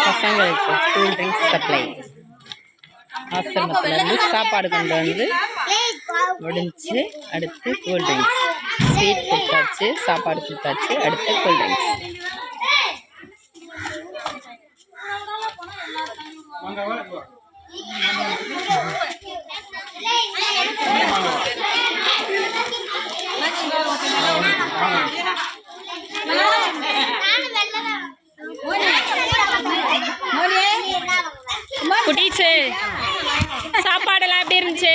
பசங்களுக்கு cool drinks supply ஆசிரமத்துல சாப்பாடு கொண்டு வந்து முடிஞ்சு அடுத்து கூல் ட்ரிங்க்ஸ் ஸ்வீட் கொடுத்தாச்சு சாப்பாடு கொடுத்தாச்சு அடுத்து கூல் ட்ரிங்க்ஸ் குட்டீஸு சாப்பாடெல்லாம் எப்படி இருந்துச்சு?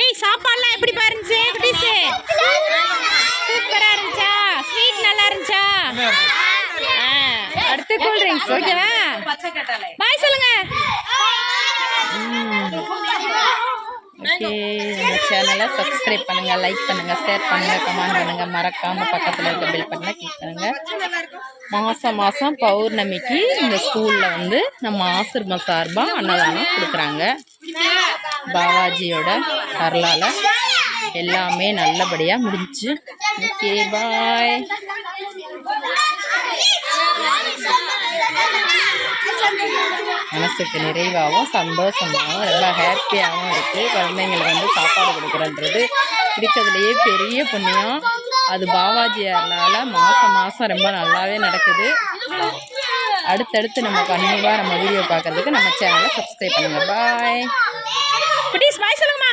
ஏய் சாப்பாடுலாம் எப்படி பாருந்துச்சு குட்டீஸு? சூப்பரா இருந்துச்சா? ஸ்வீட் நல்லா இருந்துச்சா? அடுத்து கூல் ட்ரிங்க்ஸ் ஓகேவா பாய் சொல்லுங்க. ஓகே. இந்த சேனலை சப்ஸ்கிரைப் பண்ணுங்கள் லைக் பண்ணுங்கள் ஷேர் பண்ணுங்க கமெண்ட் பண்ணுங்கள் மறக்காமல் பக்கத்தில் இருக்க பில் பண்ணால் கிளிக் பண்ணுங்கள் மாதம் மாதம் பௌர்ணமிக்கு இந்த ஸ்கூலில் வந்து நம்ம ஆசிரமம் சார்பாக அன்னதானம் கொடுக்குறாங்க. பாபாஜியோட அருளால் எல்லாமே நல்லபடியாக முடிஞ்சு. ஓகே பாய் மனசுக்கு நிறைவாகவும் சந்தோஷமாகவும் ரொம்ப ஹாப்பியாகவும் இருக்குது குழந்தைங்களுக்கு வந்து சாப்பாடு கொடுக்குறன்றது இருக்கிறதுலையே பெரிய புண்ணியம். அது பாபாஜியாரனால மாதம் மாதம் ரொம்ப நல்லாவே நடக்குது. அடுத்தடுத்து நம்ம கண்டிப்பாக நம்ம வீடியோ பார்க்கறதுக்கு நம்ம சேனலை சப்ஸ்கிரைப் பண்ணுங்கள் பாய் குட்டீஸ் பாய் சொல்லுங்கம்மா.